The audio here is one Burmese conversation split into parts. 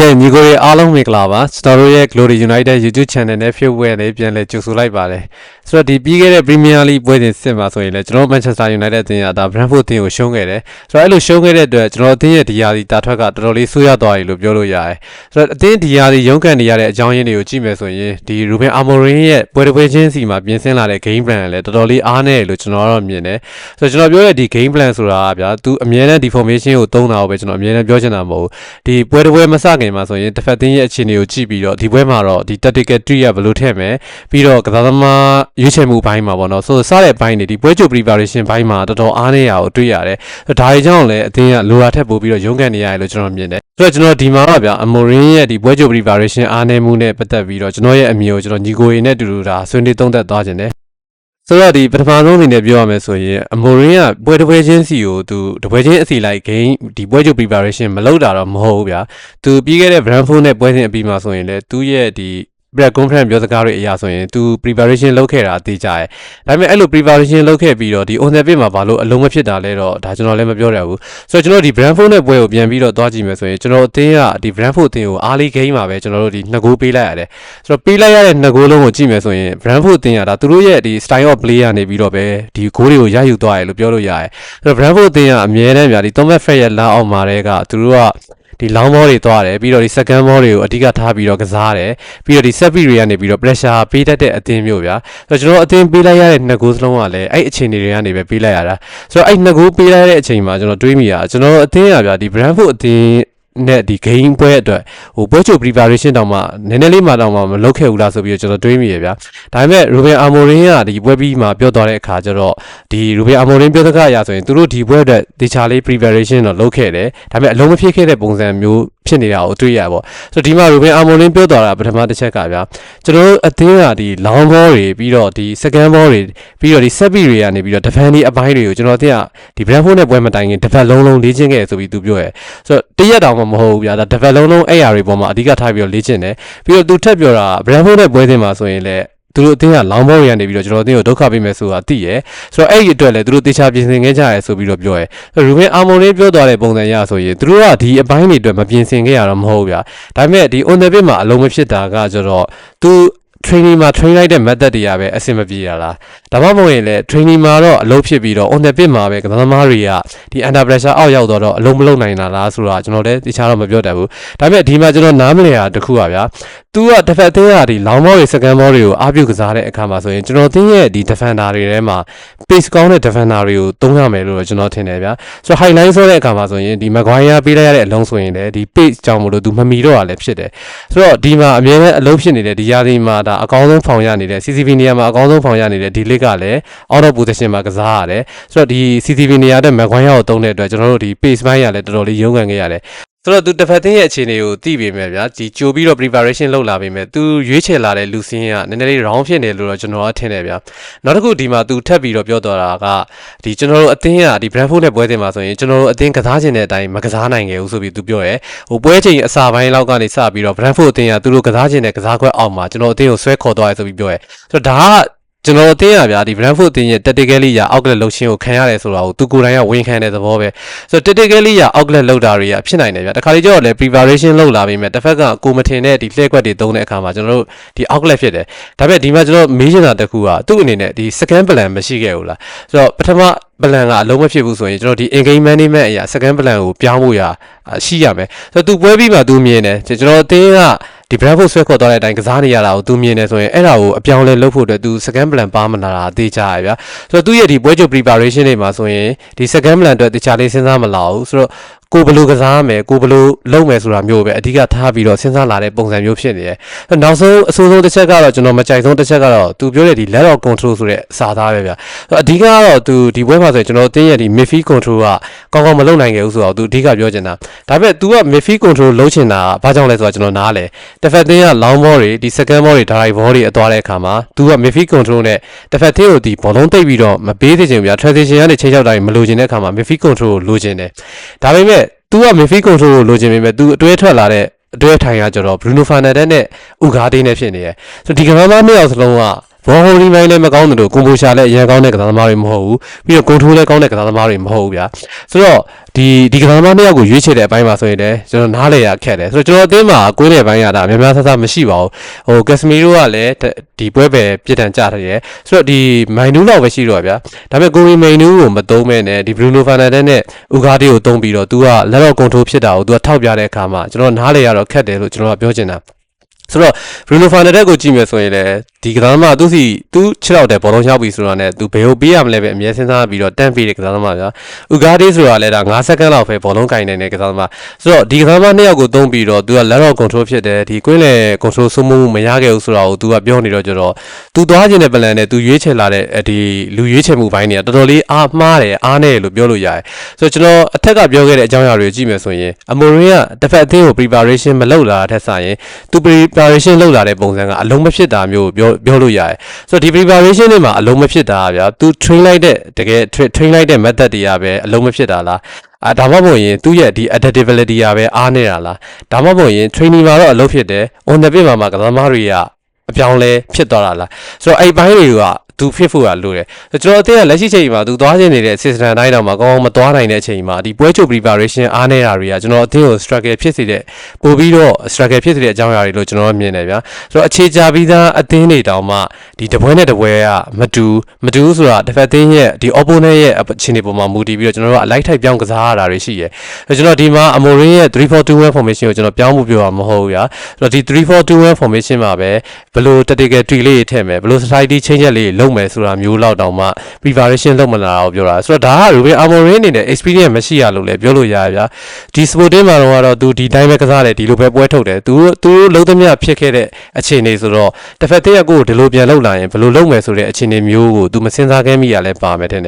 ကဲညီကိုတွေအားလုံးမင်္ဂလာပါကျွန်တော်တို့ရဲ့ Glory United YouTube Channel နဲ့ Facebook နဲ့ပြန်လည်ကြိုဆိုလိုက်ပါတယ်ဆိုတော့ဒီပြီးခဲ့တဲ့ Premier League ပွဲစဉ်စစ်မှာဆိုရင်လည်းကျွန်တော်တို့ Manchester United အသင်းကဒါ Brentford အသင်းကိုရှုံးခဲ့တယ်ဆိုတော့အဲ့လိုရှုံးခဲ့တဲ့အတွက်ကျွန်တော်အသင်းရဲ့ဒီယာဒီတာထွက်ကတော်တော်လေးဆိုးရသွားပြီလို့ပြောလို့ရတယ်ဆိုတော့အသင်းဒီယာဒီရုန်းကန်နေရတဲ့အကြောင်းရင်းတွေကိုကြည့်မယ်ဆိုရင်ဒီ Ruben Amorim ရဲ့ပွဲတစ်ပွဲချင်းစီမှာပြင်ဆင်လာတဲ့ game plan လည်းတော်တော်လေးအားနည်းတယ်လို့ကျွန်တော်ကတော့မြင်တယ်ဆိုတော့ကျွန်တော်ပြောတဲ့ဒီ game plan ဆိုတာကဗျာသူအမြဲတမ်းဒီ formation ကိုသုံးတာကိုပဲကျွန်တော်အမြဲတမ်းပြောချင်တာမဟုတ်ဘူးဒီပွဲတစ်ပွဲမစခင်မှာဆိုရင်တစ်ဖက်သင်းရဲ့အခြေအနေကိုကြည့်ပြီးတော့ဒီပွဲမှာတော့ဒီ tactical tree ကဘယ်လိုထည့်မယ်ပြီးတော့ကစားသမားရွေးချယ်မှုဘိုင်းမှာပေါ့နော်ဆိုတော့စတဲ့ဘိုင်းတွေဒီပွဲကြို preparation ဘိုင်းမှာတော်တော်အားနည်းရအောင်တွေ့ရတယ်ဒါတွေကြောင့်လည်းအသင်းကလိုရာထက်ပိုပြီးတော့ရုန်းကန်နေရတယ်လို့ကျွန်တော်မြင်တယ်ဆိုတော့ကျွန်တော်ဒီမှာတော့ဗျာအမိုရင်းရဲ့ဒီပွဲကြို preparation အားနည်းမှုနဲ့ပတ်သက်ပြီးတော့ကျွန်တော်ရဲ့အမြင်ကိုကျွန်တော်ညီကိုရီနဲ့တူတူဒါဆွေးနွေးသုံးသပ်သွားခြင်းတယ် ဆိုတော့ဒီပထမဆုံးအနေနဲ့ပြောရမယ်ဆိုရင်အမိုရင်းကပွဲတစ်ပွဲချင်းစီကိုသူတစ်ပွဲချင်းအစီလိုက် game ဒီပွဲကြို preparation မလုပ်တာတော့မဟုတ်ဘူးဗျာသူပြီးခဲ့တဲ့ Brentford နဲ့ပွဲစဉ်အပြီးမှာဆိုရင်လည်းသူရဲ့ဒီ bread conference ပြောစကားတွေအရာဆိုရင် तू preparation လုပ်ခဲ့တာအသေးကြရဲ့ဒါပေမဲ့အဲ့လို preparation လုပ်ခဲ့ပြီးတော့ဒီ on the pitch မှာဘာလို့အလုံးမဖြစ်တာလဲတော့ဒါကျွန်တော်လည်းမပြောရဘူးဆိုတော့ကျွန်တော်ဒီ Brentford နဲ့ပွဲကိုပြန်ပြီးတော့သွားကြည့်မယ်ဆိုရင်ကျွန်တော်အသင်းကဒီ Brentford အသင်းကို early game မှာပဲကျွန်တော်တို့ဒီ2ဂိုးပေးလိုက်ရတယ်ဆိုတော့ပေးလိုက်ရတဲ့2ဂိုးလုံးကိုကြည့်မယ်ဆိုရင် Brentford အသင်းကဒါသူတို့ရဲ့ဒီ style of play ကနေပြီးတော့ပဲဒီဂိုးတွေကိုရယူသွားရလို့ပြောလို့ရတယ်ဆိုတော့ Brentford အသင်းကအမြဲတမ်းဗျာဒီ Thomas Fred ရဲ့လက်အောက်မှာတည်းကသူတို့က ဒီ long ball တွေသွားတယ်ပြီးတော့ဒီ second ball တွေကိုအဓိကထားပြီးတော့ကစားတယ်ပြီးတော့ဒီ set piece တွေကနေပြီးတော့ pressure ပေးတတ်တဲ့အသင်းမျိုးဗျာဆိုတော့ကျွန်တော်အသင်းပေးလိုက်ရတဲ့နှစ်ဂိုးစလုံးကလည်းအဲ့အခြေအနေတွေကနေပဲပေးလိုက်ရတာဆိုတော့အဲ့နှစ်ဂိုးပေးလိုက်ရတဲ့အချိန်မှာကျွန်တော်တွေးမိတာကျွန်တော်အသင်းကဗျာဒီ Brentford အသင်း နဲ့ဒီ game ပွဲအတွက်ဟိုပွဲချို preparation တောင်မှနည်းနည်းလေးမှတောင်မှမလုပ်ခဲ့ဘူးလားဆိုပြီးတော့ကျွန်တော်တွေးမိရဗျာဒါပေမဲ့ Ruben Amorim ကဒီပွဲပြီးမှပြောသွားတဲ့အခါကျတော့ဒီ Ruben Amorim ပြောတဲ့အခါအရာဆိုရင်သူတို့ဒီပွဲအတွက်တခြားလေး preparation တော့လုပ်ခဲ့တယ်ဒါပေမဲ့အလုံးမဖြစ်ခဲ့တဲ့ပုံစံမျိုးဖြစ်နေတာကိုတွေ့ရပါဆိုတော့ဒီမှာ Ruben Amorim ပြောသွားတာပထမတစ်ချက်ကဗျာကျွန်တော်တို့အသင်းကဒီ long ball တွေပြီးတော့ဒီ second ball တွေပြီးတော့ဒီ set piece တွေကနေပြီးတော့ defending အပိုင်းတွေကိုကျွန်တော်တို့ကဒီ Brentford နဲ့ပွဲမတိုင်ခင်တစ်ဖက်လုံးလုံးလေ့ကျင့်ခဲ့ဆိုပြီးသူပြောရဲဆိုတော့တရက်တောင်မှမဟုတ်ဘူးဗျာဒါတစ်ဖက်လုံးလုံးအဲ့အရာတွေပေါ်မှာအဓိကထားပြီးတော့လေ့ကျင့်တယ်ပြီးတော့သူထပ်ပြောတာ Brentford နဲ့ပွဲတင်မှာဆိုရင်လည်းသူတို့အတင်းကလောင်းဘောတွေကနေပြီးတော့ကျွန်တော်အတင်းကိုဒုက္ခပေးမယ်ဆိုတာသိရယ်ဆိုတော့အဲ့ဒီအတွက်လည်းသူတို့တေချာပြင်ဆင်ခဲ့ကြရဲဆိုပြီးတော့ပြောရဲရူဘင်အာမွန်လေးပြောသွားတဲ့ပုံစံရဆိုရင်သူတို့ကဒီအပိုင်းတွေအတွက်မပြင်ဆင်ခဲ့ရတော့မဟုတ်ဗျာဒါပေမဲ့ဒီ on the pitch မှာအလုံးမဖြစ်တာကကျတော့သူ training မှာ train လိုက်တဲ့ method တွေကပဲအဆင်မပြေတာလား ဒါမှမဟုတ်ရင်လည်း training မှာတော့အလုပ်ဖြစ်ပြီးတော့ on the pitch မှာပဲကစားသမားတွေကဒီ under pressure အောက်ရောက်တော့တော့အလုံးမလုံးနိုင်တာလားဆိုတာကျွန်တော်လည်းတခြားတော့မပြောတတ်ဘူးဒါပေမဲ့ဒီမှာကျွန်တော်နားမလည်တာတစ်ခုပါဗျာသူကတစ်ဖက်အသင်းကဒီ long ball တွေ second ball တွေကိုအားပြုကစားတဲ့အခါမှာဆိုရင်ကျွန်တော်အသင်းရဲ့ဒီ defender တွေထဲမှာ pace ကောင်းတဲ့ defender တွေကိုသုံးရမယ်လို့ကျွန်တော်ထင်တယ်ဗျာဆိုတော့ highline ဆိုတဲ့အခါမှာဆိုရင်ဒီ Maguire ပေးလိုက်ရတဲ့အလုံးဆိုရင်လည်းဒီ pace ကြောင့်မလို့သူမမီတော့တာလည်းဖြစ်တယ်ဆိုတော့ဒီမှာအမြဲတမ်းအလုံးဖြစ်နေတဲ့ဒီရာသီမှာဒါအကောင်းဆုံးဖောင်ရနေတဲ့ CCV နေရာမှာအကောင်းဆုံးဖောင်ရနေတဲ့ဒီလစ်ကလည်း out of position မှာကစားရတယ်ဆိုတော့ဒီ CCV နေရာတဲ့ Maguire ကိုသုံးတဲ့အတွက်ကျွန်တော်တို့ဒီ pace ဘိုင်းရလည်းတော်တော်လေးရုန်းကန်ခဲ့ရတယ်ဆိုတော့သူတစ်ဖက်သင်းရဲ့အခြေအနေကိုသိပေမဲ့ဗျာဒီကြိုပြီးတော့ preparation လုပ်လာပေမဲ့သူရွေးချယ်လာတဲ့လူစင်းကနည်းနည်းလေး round ဖြစ်နေလို့တော့ကျွန်တော်ကထင်တယ်ဗျာနောက်တစ်ခုဒီမှာသူထပ်ပြီးတော့ပြောတော်တာကဒီကျွန်တော်တို့အသင်းကဒီ Brentford နဲ့ပွဲတင်မှာဆိုရင်ကျွန်တော်တို့အသင်းကစားခြင်းတဲ့အတိုင်းမကစားနိုင်ခဲ့ဘူးဆိုပြီးသူပြောရဲဟိုပွဲချိန်အစာပိုင်းလောက်ကနေစပြီးတော့ Brentford အသင်းကသူတို့ကစားခြင်းတဲ့ကစားခွက်အောက်မှာကျွန်တော်အသင်းကိုဆွဲခေါ်သွားရဲဆိုပြီးပြောရဲဆိုတော့ဒါက ကျွန်တော်အသင်းရဗျာဒီ Brentford အသင်းရဲ့ tactically ရ outlet လုပ်ခြင်းကိုခံရတယ်ဆိုတာကိုသူကိုယ်တိုင်ကဝန်ခံတဲ့သဘောပဲဆိုတော့ tactically ရ outlet လုပ်တာတွေကဖြစ်နိုင်တယ်ဗျာတခါလေကျတော့လေ preparation လုပ်လာပြီးမြဲတစ်ဖက်ကကိုမထင်တဲ့ဒီလှည့်ကွက်တွေသုံးတဲ့အခါမှာကျွန်တော်တို့ဒီ outlet ဖြစ်တယ်ဒါပေမဲ့ဒီမှာကျွန်တော်မေးချင်တာတစ်ခုကသူ့အနေနဲ့ဒီ second plan မရှိခဲ့ဘူးလားဆိုတော့ပထမ plan ကအလုံးမဖြစ်ဘူးဆိုရင်ကျွန်တော်ဒီ in game management အရာ second plan ကိုပြောင်းဖို့ရရှိရမယ်ဆိုတော့ तू ပွဲပြီးမှ तू မြင်တယ်ကျွန်တော်အသင်းက ဒီ Brentford ဆွဲခေါ်သွားတဲ့အတိုင်းကစားနေရတာကို तू မြင်နေဆိုရင်အဲ့ဒါကိုအပြောင်းလဲလုပ်ဖို့အတွက် तू second plan ပါမလာတာအသေးချရဗျာဆိုတော့သူ့ရဲ့ဒီပွဲချုပ် preparation တွေမှာဆိုရင်ဒီ second plan အတွက်တခြားလေးစဉ်းစားမလာဘူးဆိုတော့ ကိုဘယ်လိုကစားမယ်ကိုဘယ်လိုလုပ်မယ်ဆိုတာမျိုးပဲအဓိကထားပြီးတော့စဉ်းစားလာတဲ့ပုံစံမျိုးဖြစ်နေတယ်။နောက်ဆုံးအဆိုးဆုံးတစ်ချက်ကတော့ကျွန်တော်မကြိုက်ဆုံးတစ်ချက်ကတော့သူပြောတဲ့ဒီ let of control ဆိုတဲ့စာသားပဲဗျာ။အဓိကကတော့သူဒီပွဲမှာဆိုရင်ကျွန်တော်တင်းရဲ့ဒီ midfield control ကကောင်းကောင်းမလုပ်နိုင်ခဲ့ဘူးဆိုတော့သူအဓိကပြောချင်တာ။ဒါပေမဲ့ तू က midfield control လုပ်ချင်တာဘာကြောင့်လဲဆိုတော့ကျွန်တော်နားလဲ။တစ်ဖက်တင်းက long ball တွေဒီ second ball တွေ drive ball တွေအသွားတဲ့အခါမှာ तू က midfield control နဲ့တစ်ဖက်တင်းကိုဒီဘောလုံးတိတ်ပြီးတော့မပေးသေးချင်ဘူးဗျာ transition ကနေချိန်ချောက်တာမလိုချင်တဲ့အခါမှာ midfield control ကိုလိုချင်တယ်။ဒါပေမဲ့ तू က midfield control ကိုလိုချင်ပေမဲ့ तू အတွဲထွက်လာတဲ့အတွဲထိုင်ရကြတော့ Bruno Fernandes နဲ့ Ugarte နဲ့ဖြစ်နေရယ်ဆိုဒီကမ္ဘာမနှစ်ယောက်စလုံးက ဘောဟိုဒီမိုင်းလည်းမကောင်းတယ်လို့ကွန်ပိုရှာလည်းအရင်ကောင်းတဲ့ကစားသမားတွေမဟုတ်ဘူးပြီးတော့ကွန်ထိုးလည်းကောင်းတဲ့ကစားသမားတွေမဟုတ်ဘူးဗျာဆိုတော့ဒီဒီကစားသမားနှစ်ယောက်ကိုရွေးချယ်တဲ့အပိုင်းမှာဆိုရင်လည်းကျွန်တော်နားလေရခက်တယ်ဆိုတော့ကျွန်တော်အသင်းမှာကွင်းလေပိုင်းရတာများများဆဆမရှိပါဘူးဟိုကက်စမီရိုကလည်းဒီပွဲပဲပြစ်ဒဏ်ကြတယ်ဆိုတော့ဒီမိုင်နူးလောက်ပဲရှိတော့ဗျာဒါပေမဲ့ကိုရီမိုင်နူးကိုမသုံးမဲနဲ့ဒီဘရူနိုဖာနန်ဒက်နဲ့ဥကာဒီကိုသုံးပြီးတော့ तू ကလက်တော့ကွန်ထိုးဖြစ်တာကို तू ကထောက်ပြတဲ့အခါမှာကျွန်တော်နားလေရတော့ခက်တယ်လို့ကျွန်တော်ကပြောချင်တာ ဆိုတော့ Bruno Fernandes ကိုကြည့်မယ်ဆိုရင်လည်းဒီကစားသမားသူစီသူခြေထောက်တဲ့ဘောလုံးရောက်ပြီဆိုတော့ねသူဘယ်ကိုပေးရမလဲပဲအမြဲစဉ်းစားပြီးတော့တန့်ပေးတဲ့ကစားသမားဗျာ။ Ugarte ဆိုတာလည်းဒါ9စက္ကန့်လောက်ပဲဘောလုံးကင်နိုင်တဲ့ကစားသမား။ဆိုတော့ဒီကစားသမားနှစ်ယောက်ကိုသုံးပြီးတော့သူက let off control ဖြစ်တယ်ဒီကွင်းလေ control ဆုံးမှုမရခဲ့ဘူးဆိုတာကိုသူကပြောနေတော့ကြတော့သူသွားခြင်းတဲ့ plan နဲ့သူရွေးချယ်လာတဲ့ဒီလူရွေးချယ်မှုပိုင်းတွေကတော်တော်လေးအားမှားတယ်အားနေတယ်လို့ပြောလို့ရတယ်။ဆိုတော့ကျွန်တော်အထက်ကပြောခဲ့တဲ့အကြောင်းအရာတွေကိုကြည့်မယ်ဆိုရင်အမိုရင်ကတစ်ဖက်အသင်းကို preparation မလုပ်လာတဲ့ထက်ဆိုင်ရင်သူ preparation လုပ်လာတဲ့ပုံစံကအလုံးမဖြစ်တာမျိုးပြောပြောလို့ရတယ်ဆိုတော့ဒီ preparation တွေမှာအလုံးမဖြစ်တာဗျာ तू train လိုက်တဲ့တကယ် train လိုက်တဲ့ method တွေကပဲအလုံးမဖြစ်တာလားအာဒါမှမဟုတ်ရင်သူ့ရဲ့ဒီ adaptability ကပဲအားနေတာလားဒါမှမဟုတ်ရင် training မှာတော့အလုပ်ဖြစ်တယ် on the pitch မှာမှာကစားသမားတွေကအပြောင်းလဲဖြစ်သွားတာလားဆိုတော့အဲ့ဘိုင်းတွေက သူဖြစ်ဖို့ရလိုတယ်ကျွန်တော်အ think ကလက်ရှိချိန်မှာသူသွားခြင်းနေတဲ့ system တိုင်းတော့မှာကောင်းကောင်းမသွားနိုင်တဲ့အချိန်မှာဒီပွဲချုပ် preparation အားနေတာတွေကကျွန်တော်အ think ကို struggle ဖြစ်စေတဲ့ပို့ပြီးတော့ struggle ဖြစ်စေတဲ့အကြောင်းအရာတွေလို့ကျွန်တော်မြင်တယ်ဗျာဆိုတော့အခြေချပြီးသားအသင်းတွေတောင်မှဒီတပွဲနဲ့တပွဲကမတူမတူဆိုတာတစ်ဖက်သင်းရဲ့ဒီ opponent ရဲ့အခြေအနေပေါ်မှာမူတည်ပြီးတော့ကျွန်တော်တို့ကအလိုက်ထိုက်ပြောင်းကစားရတာတွေရှိရယ်ဆိုတော့ကျွန်တော်ဒီမှာ Amorin ရဲ့3-4-2-1 formation ကိုကျွန်တော်ပြောင်းမှုပြောတာမဟုတ်ဘူးဗျာဆိုတော့ဒီ3-4-2-1 formation မှာပဲဘယ်လို tactical tweak လေးတွေထည့်မယ်ဘယ်လို strategy change လေးတွေလုပ်မယ်ဆိုတာမျိုးလောက်တောင်မှ preparation လုပ်မလာတော့ပြောတာဆိုတော့ဒါက Ruben Amorim အနေနဲ့ experience မရှိရလို့လည်းပြောလို့ရရဗျာဒီ sporting မှာတော့သူဒီတိုင်းပဲကစားတယ်ဒီလိုပဲပွဲထုတ်တယ်သူသူလုံးသမျှဖြစ်ခဲ့တဲ့အခြေအနေဆိုတော့တစ်ဖက်တည်းကကိုယ်ဒီလိုပြန်လုပ်လာရင်ဘယ်လိုလုပ်မယ်ဆိုတဲ့အခြေအနေမျိုးကိုသူမစင်စားခဲ့မိရလဲပါမယ်တဲ့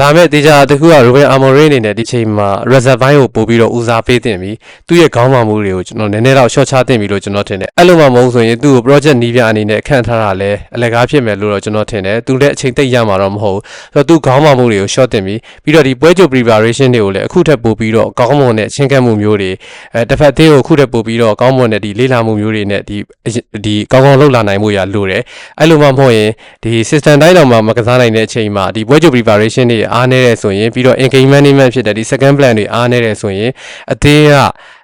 ဒါမဲ့တေချာတခုက Ruben Amorim အနေနဲ့ဒီချိန်မှာ reserve ဘိုင်းကိုပို့ပြီးတော့ဦးစားပေးတင်ပြီးသူ့ရဲ့ခေါင်းမာမှုတွေကိုကျွန်တော်နည်းနည်းတော့ short ချတင်ပြီးလို့ကျွန်တော်ထင်တယ်အဲ့လိုမှမဟုတ်ဆိုရင်သူ့ကို project နီးပြအနေနဲ့ခန့်ထားတာလဲအလကားဖြစ်မယ်လို့တော့ကျွန်တော်ထင်တယ်သူလည်းအချိန်သိပ်ရမှာတော့မဟုတ်ဘူးဆိုတော့သူခေါင်းမာမှုတွေကို short တင်ပြီးပြီးတော့ဒီပွဲကြို preparation တွေကိုလည်းအခုထက်ပိုပြီးတော့ကောင်းမွန်တဲ့ချင်းကပ်မှုမျိုးတွေအဲတစ်ဖက်သေးကိုအခုထက်ပိုပြီးတော့ကောင်းမွန်တဲ့ဒီလေ့လာမှုမျိုးတွေနဲ့ဒီဒီကောင်းကောင်းလှုပ်လာနိုင်မှုရလိုတယ်အဲ့လိုမှမဟုတ်ရင်ဒီ system တိုင်းတော့မှမကစားနိုင်တဲ့အချိန်မှာဒီပွဲကြို preparation တွေအားနည်းတဲ့ဆိုရင်ပြီးတော့ in-game management ဖြစ်တဲ့ဒီ second plan တွေအားနည်းတယ်ဆိုရင်အသေးက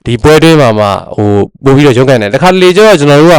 ဒီပွဲတွင်းမှာမှဟိုပို့ပြီးတော့ရုန်းကန်တယ်တခါတလေကျတော့ကျွန်တော်တို့က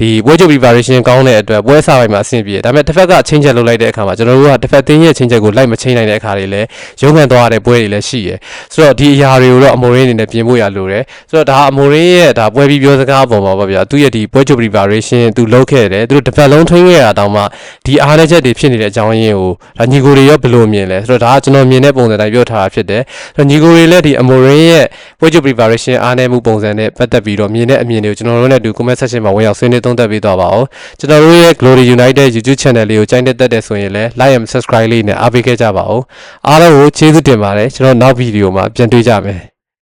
ဒီပွဲချုပ် preparation ကောင်းတဲ့အတွက်ပွဲစားပိုင်းမှာအဆင်ပြေတယ်ဒါပေမဲ့တစ်ဖက်ကချင်းချက်လုပ်လိုက်တဲ့အခါမှာကျွန်တော်တို့ကတစ်ဖက်သင်းရဲ့ချင်းချက်ကိုလိုက်မချင်းနိုင်တဲ့အခါတွေလည်းရုန်းကန်သွားရတဲ့ပွဲတွေလည်းရှိရယ်ဆိုတော့ဒီအရာတွေကိုတော့အမိုရင်းအနေနဲ့ပြင်ဖို့ရလိုတယ်ဆိုတော့ဒါအမိုရင်းရဲ့ဒါပွဲပြီးပြောစကားပုံပါပါဗျာသူရဲ့ဒီပွဲချုပ် preparation သူလုပ်ခဲ့တယ်သူတို့တစ်ဖက်လုံးထိန်းခဲ့ရတာတောင်မှဒီအားနည်းချက်တွေဖြစ်နေတဲ့အကြောင်းရင်းကိုဒါညီကိုတွေရောဘယ်လိုမြင်လဲဆိုတော့ဒါကကျွန်တော်မြင်တဲ့ပုံစံတိုင်းပြောထားတာဖြစ်တယ်ဆိုတော့ညီကိုတွေလည်းဒီအမိုရင်းရဲ့ပွဲချုပ် preparation အားနည်းမှုပုံစံနဲ့ပတ်သက်ပြီးတော့မြင်တဲ့အမြင်တွေကိုကျွန်တော်တို့နဲ့တူ comment section မှာဝင်ရောက်ဆွေးနွေးသုံးသပ်ပေးသွားပါဦးကျွန်တော်တို့ရဲ့ Glory United YouTube channel လေးကိုကြိုက်တဲ့တက်တယ်ဆိုရင်လည်း like and subscribe လေးနဲ့အားပေးခဲ့ကြပါဦးအားလုံးကိုကျေးဇူးတင်ပါတယ်ကျွန်တော်နောက်ဗီဒီယိုမှာပြန်တွေ့ကြမယ်